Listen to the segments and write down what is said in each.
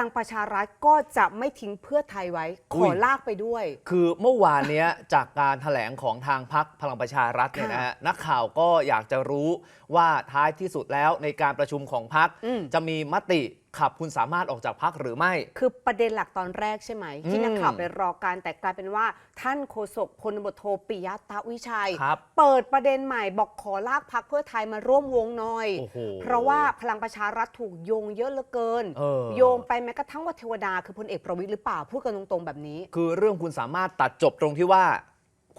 ลังประชารัฐก็จะไม่ทิ้งเพื่อไทยไว้ ขอุ้อยลากไปด้วย คือเมื่อวานเนี้ย จากการแถลงของทางพักพลังประชารัฐเนี่ยนะฮะนักข่าวก็อยากจะรู้ว่าท้ายที่สุดแล้วในการประชุมของพักอืมจะมีมติ ขับคุณสามารถออกจากพักหรือไม่ คือประเด็นหลักตอนแรกใช่ไหม ที่อืมนักข่าวไปรอการแต่กลายเป็นว่า ท่านโฆษกพลตำรวจโทปิยะตะวิชัย ครับเปิดประเด็นใหม่บอกขอลากพักเพื่อไทยมาร่วมวงหน่อย โอ้โหเพราะว่าพลังประชารัฐถูกโยงเยอะเหลือเกิน เออ โยงไปแม้กระทั่งว่าเทวดาคือพลเอกประวิตยหรือเปล่าพูดกันตรงๆแบบนี้คือเรื่องคุณสามารถตัดจบตรงที่ว่า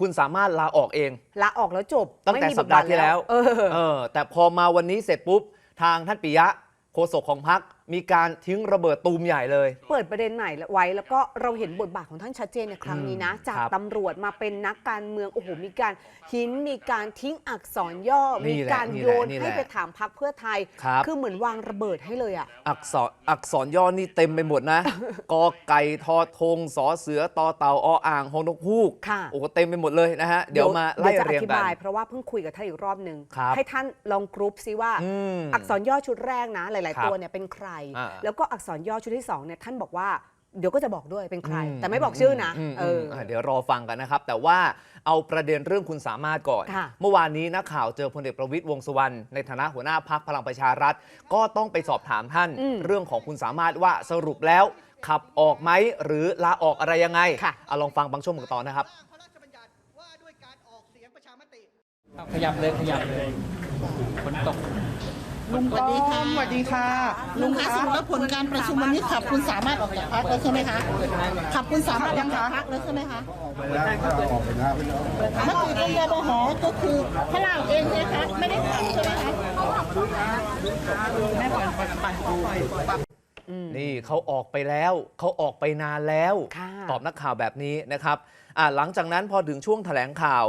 คุณสามารถลาออกเอง ลาออกแล้วจบตั้งแต่ไม่มีสัปดาห์ที่แล้ว เออ เออ แต่พอมาวันนี้เสร็จปุ๊บ ทางท่านปิยะโฆษกของพัก มีการทิ้งระเบิดตูมใหญ่เลย เปิดประเด็นใหม่ไว้ แล้วก็เราเห็นบทบาทของท่านชัดเจนในครั้งนี้นะอืมจากครับตำรวจมาเป็นนักการเมืองโอ้โหมีการหินมีการทิ้งอักษรย่อ นี่มีแหละการนี่โยแหละนนี่ให้แหละไปถามพักเพื่อไทยครับ อเหมือนวางระเบิดให้เลยอะอักษรอักษรย่อนี่เต็มไปหมดนะ กอไก่ทอธงสอเสือตอเต่าออ่างฮงนกฮูกค่ะ โอ้โหเต็มไปหมดเลยนะฮะ เดี๋ยวมาไล่ดี๋จะอเรียงธิกัน บาย เพราะว่าเพิ่งคุยกับท่านอีกรอบหนึ่งครับให้ท่านลองกรุ๊ปซิว่าอืมอักษรย่อชุดแรกนะ หลาย ครัๆ บตัวเนี่ยเป็นใครอ่าแล้วก็อักษรย่อชุดที่สองเนี่ยท่านบอกว่าเดี๋ยวก็จะบอกด้วยเป็นใครอืแต่ไม่บอกชื่อนะมเอออมะเดี๋ยวรอฟังกันนะครับ แต่ว่าเอาประเด็นเรื่องคุณสามารถก่อนค่ะเมื่อวานนี้นักข่าวเจอพลเอกประวิตยวงษ์สุวรรณในฐานะหัวหน้าพักพลังประชารัฐ ก็ต้องไปสอบถามท่านอืมเรื่องของคุณสามารถว่าสรุปแล้ว ขับออกไหมหรือลาออกอะไรยังไงค่ะเอาลองฟังบางช่วงบางตอนนะครับร่างพระราชบัญญัติว่าด้วยการออกเสียงประชามติเอาขยับเลยขยับเลยฝนตก ลุงสวัสดีค่ะสวัสดีค่ะลุงคะสรุปแล้วผลการประชุมวันนี้ขับคุณสามารถออกจากพักแล้วใช่ไหมคะขับคุณสามารถออกจากพักแล้วใช่ไหมคะมติเองบหก็คือพระเราเองเนี่ยคะไม่ได้ขับใช่ไหมคะนี่เขาออกไปแล้วเขาออกไปนานแล้วค่ะตอบนักข่าวแบบนี้นะครับอ่าหลังจากนั้นพอถึงช่วงแถลงข่าว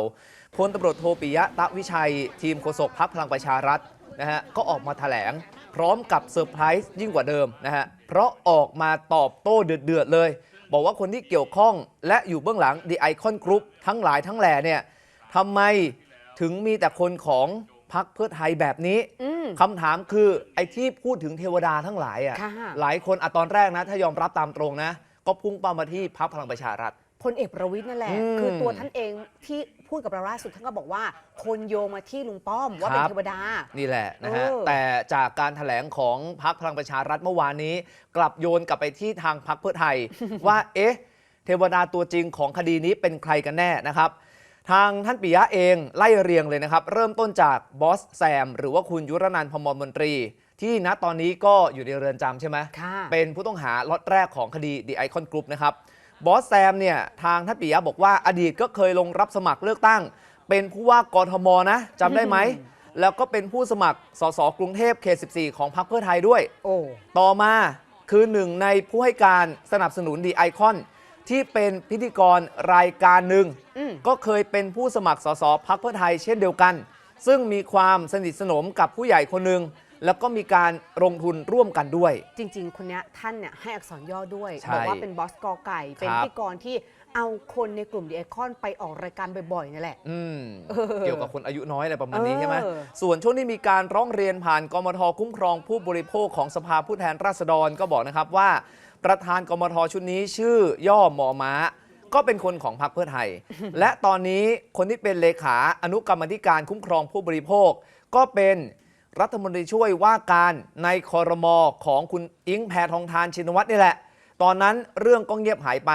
พลตำรวจโทปิยะตะวิชัย ทีมโฆษกพักพลังประชารัฐ นะฮะก็ออกมาแถลง พร้อมกับเซอร์ไพรส์ยิ่งกว่าเดิมนะฮะเพราะออกมาตอบโต้เดือดๆเลย บอกว่าคนที่เกี่ยวข้องและอยู่เบื้องหลัง The Icon Group ทั้งหลายทั้งแหล่เนี่ยทำไมถึงมีแต่คนของพักเพื่อไทยแบบนี้อืมคำถามคือไอ้ที่พูดถึงเทวดาทั้งหลายอะค่ะหลายคนอะตอนแรกนะ ถ้ายอมรับตามตรงนะ ก็พุ่งเป้ามาที่พักพลังประชารัฐพลเอกประวิทย์นั่นแหละอืมคือตัวท่านเองที่ พูดกับเราล่าสุดท่านก็บอกว่า คนโยงมาที่ลุงป้อมว่าเป็นครับเทวดา นี่แหละนะฮะ เออ แต่จากการถแถลงของพักพลังประชารัฐเมื่อวานนี้ กลับโยนกลับไปที่ทางพักเพื่อไทย ว่าเอ๊ะ เทวดาตัวจริงของคดีนี้เป็นใครกันแน่นะครับ ทางท่านปิยะเองไล่เรียงเลยนะครับ เริ่มต้นจากบอสแซม หรือว่าคุณยุรนันท์พมรมนตรี ที่ณตอนนี้ก็อยู่ในเรือนจำใช่ไหม ค่ะ เป็นผู้ต้องหาล็อตแรกของคดี The Icon Group นะครับ บอสแซมเนี่ยทางท่านปิยะบอกว่าอดีตก็เคยลงรับสมัครเลือกตั้ง เป็นผู้ว่ากทมนะจำได้ไหม แล้วก็เป็นผู้สมัครสสกรุงเทพเขต 14 ของพรรคเพื่อไทยด้วย โอ้ ต่อมาคือหนึ่งในผู้ให้การสนับสนุนดีไอคอนที่เป็นพิธีกรรายการหนึ่ง อืม ก็เคยเป็นผู้สมัครสสพักเพื่อไทยเช่นเดียวกัน ซึ่งมีความสนิทสนมกับผู้ใหญ่คนหนึ่ง แล้วก็มีการลงทุนร่วมกันด้วย จริง ๆ คนเนี้ยท่านเนี่ยให้อักษรย่อด้วย ใช่บอกว่าเป็นบอสกอไก่ เป็นครับ พิธีกรที่เอาคนในกลุ่มดีไอคอนไปออกรายการบ่อยๆนั่นแหละ อืมเออเกี่ยวกับคนอายุน้อยอะไรประมาณนี้เออใช่ไหมส่วนช่วงที่มีการร้องเรียนผ่านกมทคุ้มครองผู้บริโภคของสภาผู้แทนราษฎรก็บอกนะครับว่า ประธานกมทชุดนี้ชื่อย่อหมอม้า ก็เป็นคนของพรรคเพื่อไทย และตอนนี้คนที่เป็นเลขาอนุกรรมธิการคุ้มครองผู้บริโภค ก็เป็น รัฐมนตรีช่วยว่าการในคอรมอของคุณอิงแพทองทานชินวัตรนี่แหละ ตอนนั้นเรื่องก็เงียบหายไป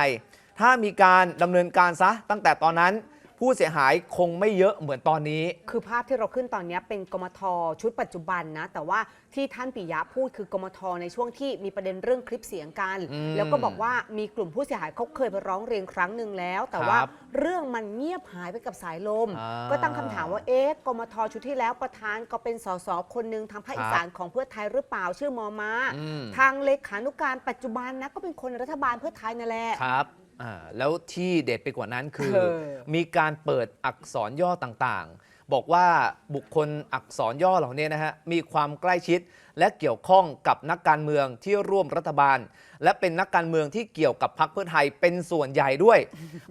ถ้ามีการดำเนินการซะตั้งแต่ตอนนั้น ผู้เสียหายคงไม่เยอะเหมือนตอนนี้ คือภาพที่เราขึ้นตอนเนี้ยเป็นกมทชุดปัจจุบันนะ แต่ว่าที่ท่านปิยะพูดคือกมทในช่วงที่มีประเด็นเรื่องคลิปเสียงกันอืมแล้วก็บอกว่ามีกลุ่มผู้เสียหายเขาเคยไปร้องเรียนครั้งหนึ่งแล้ว แต่ว่าครับเรื่องมันเงียบหายไปกับสายลมอ่าก็ตั้งคำถามว่าเอ๊ะกมทชุดที่แล้วประธานก็เป็นสสคนหนึ่งทางภาคครับอีสานของเพื่อไทยหรือเปล่าชื่อมอมาอืมทางเลขานุการปัจจุบันนะก็เป็นคนในรัฐบาลเพื่อไทยนั่นแหละครับ อ่าแล้วที่เด็ดไปกว่านั้นคือ เออ มีการเปิดอักษรย่อต่างๆ บอกว่าบุคคลอักษรย่อเหล่านี้นะฮะมีความใกล้ชิดและเกี่ยวข้องกับนักการเมืองที่ร่วมรัฐบาล และเป็นนักการเมืองที่เกี่ยวกับพรรคเพื่อไทยเป็นส่วนใหญ่ด้วย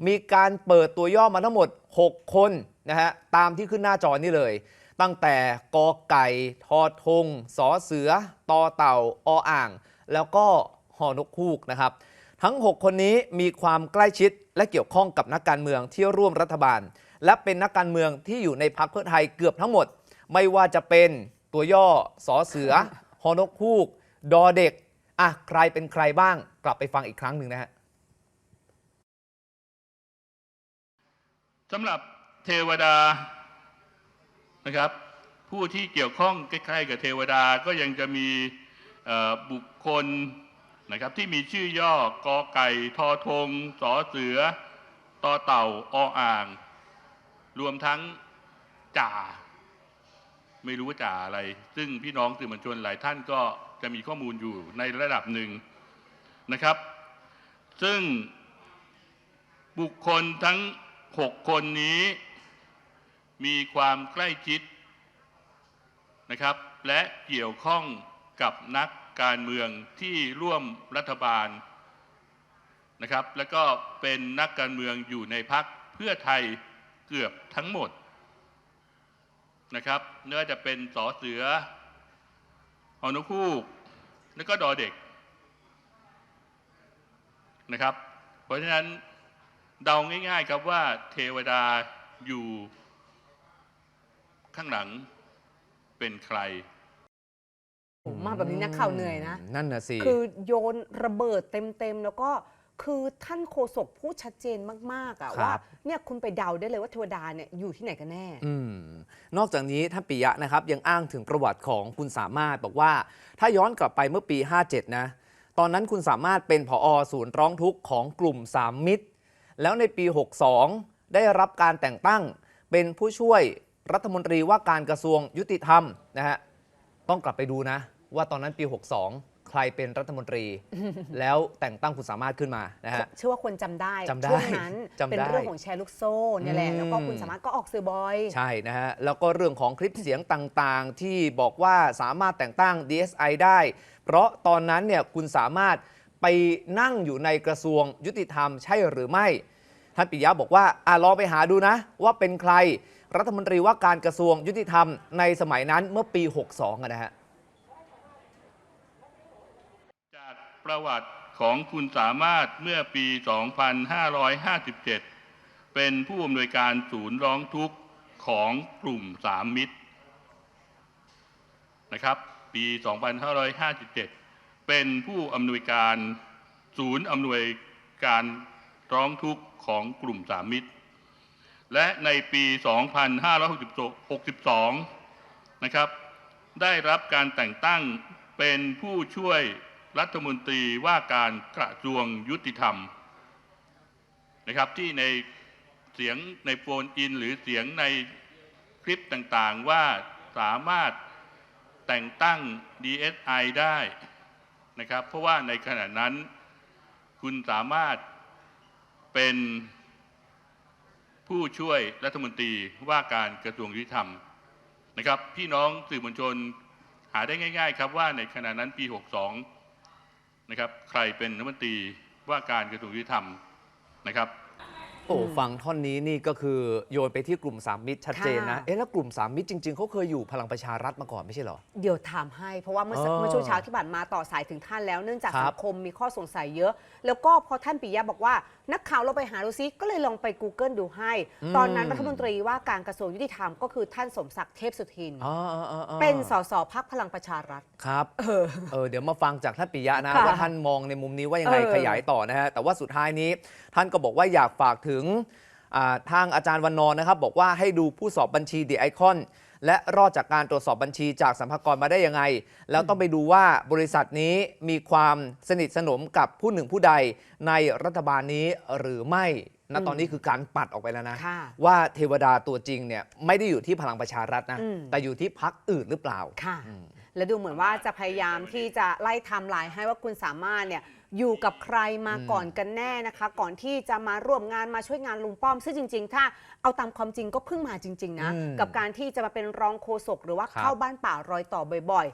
มีการเปิดตัวย่อมาทั้งหมด 6 คนนะฮะตามที่ขึ้นหน้าจอนี่เลย ตั้งแต่กอไก่ทอทงสอเสือตอเต่าออ่าง แล้วก็ฮอนกคูกนะครับ ทั้ง 6 คนนี้มีความใกล้ชิดและเกี่ยวข้องกับนักการเมืองที่ร่วมรัฐบาล และเป็นนักการเมืองที่อยู่ในพรรคเพื่อไทยเกือบทั้งหมด ไม่ว่าจะเป็นตัวย่อสอเสือฮอนกคูก ดอเด็กอะใครเป็นใครบ้างกลับไปฟังอีกครั้งหนึ่งนะฮะสำหรับเทวดานะครับ ผู้ที่เกี่ยวข้องใกล้ๆกับเทวดาก็ยังจะมีบุคคล นะครับที่มีชื่อย่อกอไก่ทอทงสอเสือต่อเต่าออ่าง รวมทั้งจ่า ไม่รู้ว่าจ่าอะไร ซึ่งพี่น้องสื่อมวลชนหลายท่านก็จะมีข้อมูลอยู่ในระดับหนึ่งนะครับ ซึ่งบุคคลทั้งหกคนนี้มีความใกล้ชิดนะครับ และเกี่ยวข้องกับนัก การเมืองที่ร่วมรัฐบาลนะครับ แล้วก็เป็นนักการเมืองอยู่ในพักเพื่อไทยเกือบทั้งหมดนะครับไม่ว่าจะเป็นสอเสืออนุคูกแล้วก็ดอเด็กนะครับ เพราะฉะนั้นเดาง่าย ๆครับว่าเทวดาอยู่ข้างหลังเป็นใคร มมาแบบนี้นักข่าวเหนื่อยนะ นั่นน่ะสิ คือโยนระเบิดเต็มๆ แล้วก็คือท่านโฆษกพูดชัดเจนมากๆอะครับว่าเนี่ยคุณไปเดาได้เลยว่าเทวดาเนี่ยอยู่ที่ไหนกันแน่อืมนอกจากนี้ท่านปิยะนะครับ ยังอ้างถึงประวัติของคุณสามารถบอกว่า ถ้าย้อนกลับไปเมื่อปี 57 นะ ตอนนั้นคุณสามารถเป็นผอศูนย์ร้องทุกข์ของกลุ่มสามมิตร แล้วในปี 62 ได้รับการแต่งตั้งเป็นผู้ช่วยรัฐมนตรีว่าการกระทรวงยุติธรรมนะฮะต้องกลับไปดูนะ ว่าตอนนั้นปี 62 ใครเป็นรัฐมนตรี แล้วแต่งตั้งคุณสามารถขึ้นมานะฮะ เชื่อว่าคนจำได้จำได้ช่วงนั้นจำได้ เป็นเรื่องของแชร์ลูกโซ่เนี่ยแหละอืมแล้วก็คุณสามารถก็ออกสื่อบ่อย ใช่นะฮะ แล้วก็เรื่องของคลิปเสียงต่างๆ ที่บอกว่าสามารถแต่งตั้ง DSI ได้ เพราะตอนนั้นเนี่ยคุณสามารถไปนั่งอยู่ในกระทรวงยุติธรรมใช่หรือไม่ ท่านปิยะบอกว่าอะลองไปหาดูนะ ว่าเป็นใครรัฐมนตรีว่าการกระทรวงยุติธรรมในสมัยนั้นเมื่อปี 62อะนะฮะ จาก ประวัติของคุณสามารถเมื่อปี 2557 เป็นผู้อำนวยการศูนย์ร้องทุกข์ของกลุ่มสามมิตรนะครับ ปี 2557 เป็นผู้อำนวยการศูนย์อำนวยการร้องทุกข์ของกลุ่มสามมิตร และในปี 2562 นะครับ ได้รับการแต่งตั้งเป็นผู้ช่วย รัฐมนตรีว่าการกระทรวงยุติธรรมนะครับที่ในเสียงในโฟนอิน หรือเสียงในคลิปต่างๆว่าสามารถแต่งตั้ง DSI ได้นะครับ เพราะว่าในขณะนั้นคุณสามารถเป็นผู้ช่วยรัฐมนตรีว่าการกระทรวงยุติธรรมนะครับ พี่น้องสื่อมวลชนหาได้ง่าย ๆ ครับว่าในขณะนั้นปี 62 นะครับ ใครเป็นรัฐมนตรีว่าการกระทรวงยุติธรรมนะครับโอ้ฟังท่อนนี้นี่ก็คือโยนไปที่กลุ่มสามมิตรชัดเจนนะค่ะเอ๊ะแล้วกลุ่มสามมิตรจริง ๆเขาเคยอยู่พลังประชารัฐมาก่อนไม่ใช่เหรอ เดี๋ยวถามให้เพราะว่าเมื่อสักเออเมื่อช่วงเช้าที่ผ่านมาต่อสายถึงท่านแล้วเนื่องจากครัสับงคมมีข้อสงสัยเยอะ แล้วก็พอท่านปิยะบอกว่า นักข่าวเราไปหาดูซิก็เลยลองไป Google ดูให้ ตอนนั้นรัฐมนตรีว่าการกระทรวงยุติธรรมก็คือท่านสมศักดิ์เทพสุทิน อ๋ออ๋ออ๋ออ๋อเป็นสสพักพลังประชารัฐ ครับเออเดี๋ยวมาฟังจากท่านปิยะนะค่ะว่าท่านมองในมุมนี้ว่ายังไงเออ ขยายต่อนะฮะแต่ว่าสุดท้ายนี้ท่านก็บอกว่าอยากฝากถึงอ่าทางอาจารย์วันนอนนะครับ บอกว่าให้ดูผู้สอบบัญชีดีไอคอน และรอดจากการตรวจสอบบัญชีจากสัมภากรมาได้ยังไง แล้วต้องไปดูว่าบริษัทนี้มีความสนิทสนมกับผู้หนึ่งผู้ใดในรัฐบาลนี้หรือไม่ณตอนนี้คือการปัดออกไปแล้วนะ ค่ะว่าเทวดาตัวจริงเนี่ยไม่ได้อยู่ที่พลังประชารัฐนะอืม แต่อยู่ที่พักอื่นหรือเปล่าค่ะ อืม และดูเหมือนว่าจะพยายามที่จะไล่ไทม์ไลน์ให้ว่าคุณสามารถเนี่ย อยู่กับใครมาอืมก่อนกันแน่นะคะ ก่อนที่จะมาร่วมงานมาช่วยงานลุงป้อม ซึ่งจริง ๆ ถ้าเอาตามความจริงก็เพิ่งมาจริง ๆ นะอืมกับการที่จะมาเป็นรองโฆษกหรือว่าครับเข้าบ้านป่ารอยต่อบ่อย